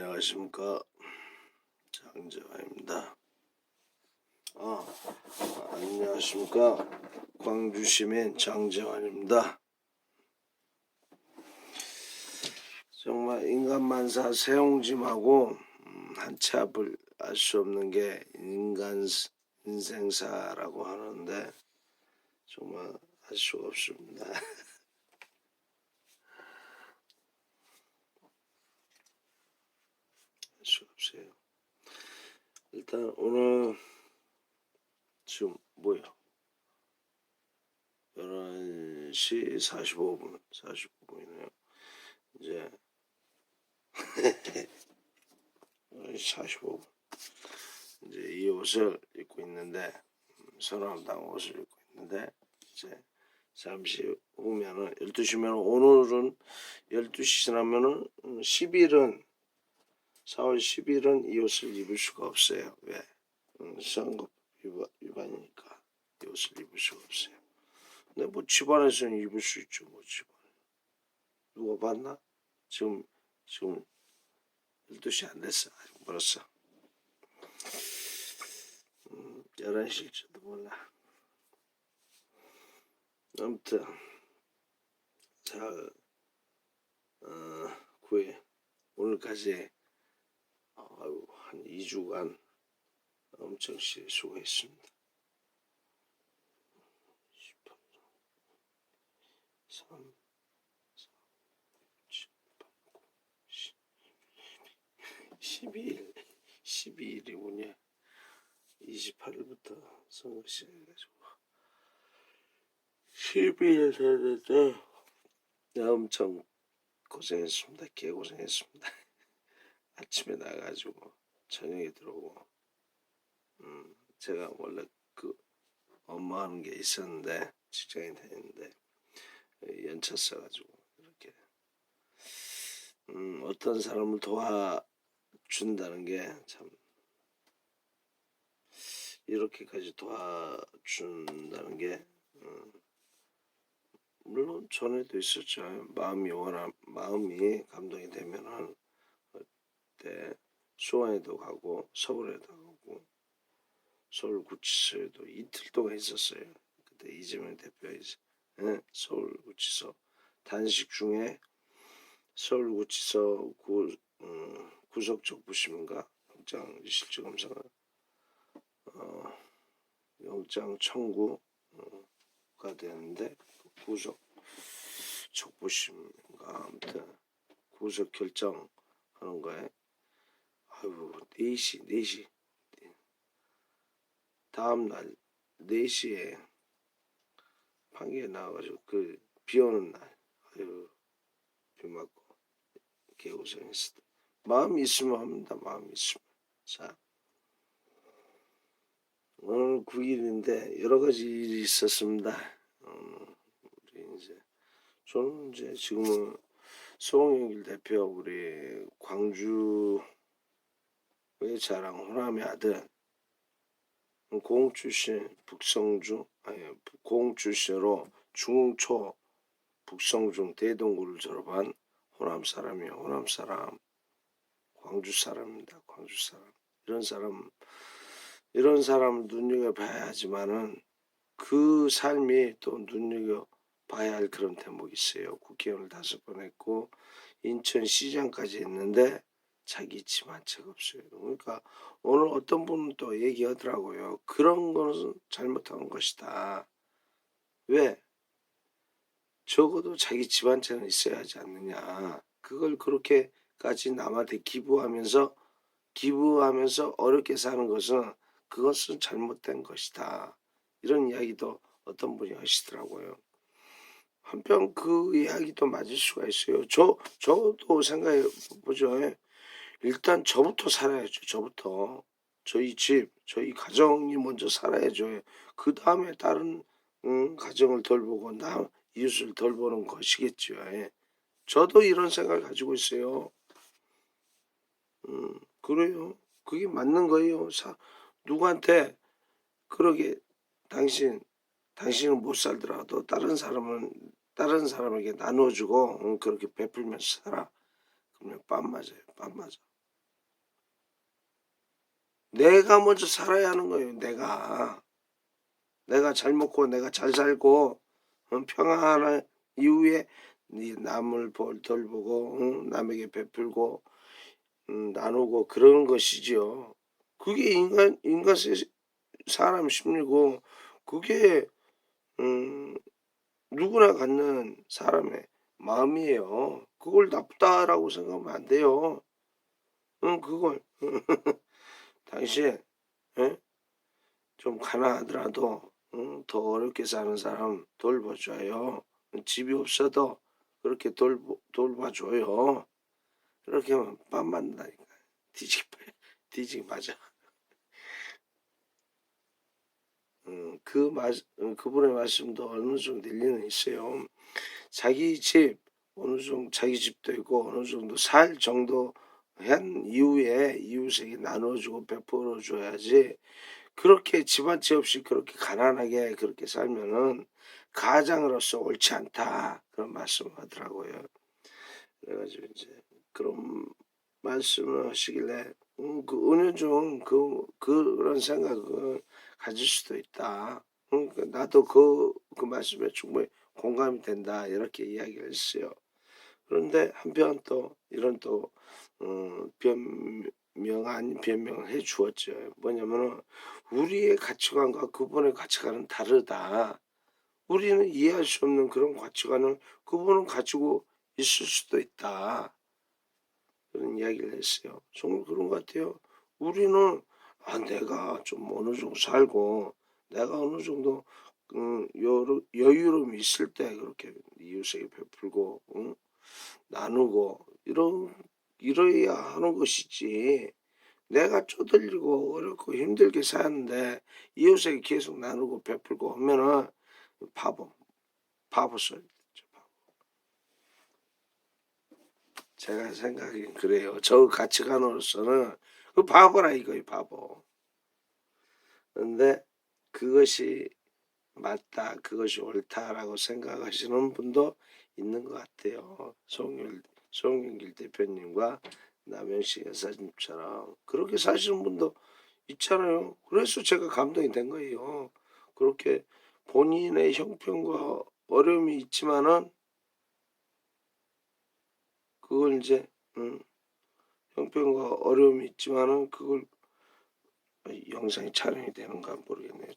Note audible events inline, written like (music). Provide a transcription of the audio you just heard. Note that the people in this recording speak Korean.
안녕하십니까 장재환입니다. 아, 안녕하십니까 광주 시민 장재환입니다. 정말 인간 만사 세옹짐하고 음, 한치 앞을 알 수 없는 게 인간 스- 인생사라고 하는데 정말 알 수가 없습니다. (laughs) 알 수가 없어요. 일단 오늘 지금 뭐야? 11시 45분, 45분이네요. 이제 (laughs) 11시 45분. 이제 이 옷을 입고 있는데 음, 선화당 옷을 입고 있는데 이제 잠시 후면은 12시면 오늘은 12시 지나면은 10일은 4월 10일은 이 옷을 입을 수가 없어요. 왜? 음, 위반, 위반이니까 이 옷을 입을 수가 없어요. 근데 뭐 집안에서는 입을 수 있죠. 뭐 집안에. 누가 봤나? 지금 지금 12시 안 됐어. 아직 멀었어. 음, 11시일지도 몰라. 아무튼 자 어, 9회 오늘까지 아유, 한 2주간 엄청 시- 수고했습니다. 18, 3, 4, 7, 8, 9, 10, 12일, 12일이군요. 28일부터 선거 시작해가지고 12일 됐는데 엄청 고생했습니다. 개고생했습니다. 아침에 나가가지고 저녁에 들어오고 음, 제가 원래 그 업무하는 게 있었는데 직장인 다녔는데 연차 써가지고 이렇게 음, 어떤 사람을 도와준다는 게 참 이렇게까지 도와준다는 게 음, 물론 전에도 있었죠. 마음이 원하 마음이 감동이 되면은 때 수원에도 가고 서울에도 가고 서울 구치소에도 이틀 동안 있었어요. 그때 이재명 대표가 있- 예, 서울 구치소 단식 중에 서울 구치소 구, 음, 구속적 부심인가 영장 실질 검사가 어, 영장 청구가 되는데 그 구속 적부심인가 아무튼 구속 결정하는 거에 아유 4시 4시. 다음날 4시에 판결 나와가지고 그 비 오는 날 아유 비 맞고 개고생했어. 마음이 있으면 합니다 마음이 있으면. 자 오늘 9일인데 여러 가지 일이 있었습니다. 음, 우리 이제 저는 이제 지금은 송영길 대표 우리 광주 의 자랑 호남의 아들 공 출신 북성중 아니 공 출신으로 중초 북성중 대동고를 졸업한 호남 사람이에요. 호남 사람 광주 사람입니다. 광주 사람. 이런 사람 이런 사람 눈여겨 봐야 하지만은 그 삶이 또 눈여겨 봐야 할 그런 대목이 있어요. 국회의원을 다섯 번 했고 인천시장까지 했는데 자기 집한 채가 없어요. 그러니까 오늘 어떤 분은 또 얘기하더라고요. 그런 거는 잘못한 것이다. 왜? 적어도 자기 집한 채는 있어야 하지 않느냐. 그걸 그렇게까지 남한테 기부하면서 기부하면서 어렵게 사는 것은 그것은 잘못된 것이다. 이런 이야기도 어떤 분이 하시더라고요. 한편 그 이야기도 맞을 수가 있어요. 저 저도 생각해 보죠. 일단 저부터 살아야죠. 저부터 저희 집, 저희 가정이 먼저 살아야죠. 그 다음에 다른 음, 가정을 돌보고 나 이웃을 돌보는 것이겠죠. 예. 저도 이런 생각을 가지고 있어요. 음, 그래요. 그게 맞는 거예요. 사, 누구한테 그러게 당신 당신은 못 살더라도 다른 사람은 다른 사람에게 나눠주고 음, 그렇게 베풀면서 살아. 그러면 빰 맞아요. 빰 맞아. 내가 먼저 살아야 하는 거예요. 내가 내가 잘 먹고 내가 잘 살고 어, 평안한 이후에 네 남을 볼 돌보고 응? 남에게 베풀고 음, 나누고 그러는 것이지요. 그게 인간 인간 세- 사람 심리고 그게 음, 누구나 갖는 사람의 마음이에요. 그걸 나쁘다라고 생각하면 안 돼요. 응, 그걸 (laughs) 당신 예? 좀 가난하더라도 응, 더 어렵게 사는 사람 돌봐줘요. 집이 없어도 그렇게 돌 돌봐줘요. 이렇게 하면 빠- 뒤지기 (laughs) 맞아. 음, 그 말, 음, 그분의 말씀도 어느 정도 일리는 있어요. 자기 집 어느 정도 자기 집도 있고 어느 정도 살 정도 한 이후에 이웃에게 나눠주고 베풀어 줘야지 그렇게 집안채 없이 그렇게 가난하게 그렇게 살면은 가장으로서 옳지 않다 그런 말씀을 하더라고요. 그래가지고 이제 그런 말씀을 하시길래 음, 그 은연 중그 그런 생각을 가질 수도 있다. 음, 그 나도 그, 그 말씀에 충분히 공감이 된다 이렇게 이야기를 했어요. 그런데 한편 또 이런 또 음, 변명 아닌 변명을 해 주었죠. 뭐냐면은 우리의 가치관과 그분의 가치관은 다르다. 우리는 이해할 수 없는 그런 가치관을 그분은 가지고 있을 수도 있다. 그런 이야기를 했어요. 정말 그런 것 같아요. 우리는 아 내가 좀 어느 정도 살고 내가 어느 정도 음, 여유, 여유로움이 있을 때 그렇게 이웃에게 베풀고 응? 나누고 이런 이래야 하는 것이지. 내가 쪼들리고 어렵고 힘들게 사는데 이웃에게 계속 나누고 베풀고 하면은 바보 바보 소리. 제가 생각엔 그래요. 저 가치관으로서는 그 바보라 이거예요 바보. 근데 그것이 맞다 그것이 옳다라고 생각하시는 분도 있는 것 같아요. 송일 송영길 대표님과 남영식 여사님처럼 그렇게 사시는 분도 있잖아요. 그래서 제가 감동이 된 거예요. 그렇게 본인의 형편과 어려움이 있지만은 그걸 이제 음, 형편과 어려움이 있지만은 그걸 영상이 촬영이 되는가 모르겠네요.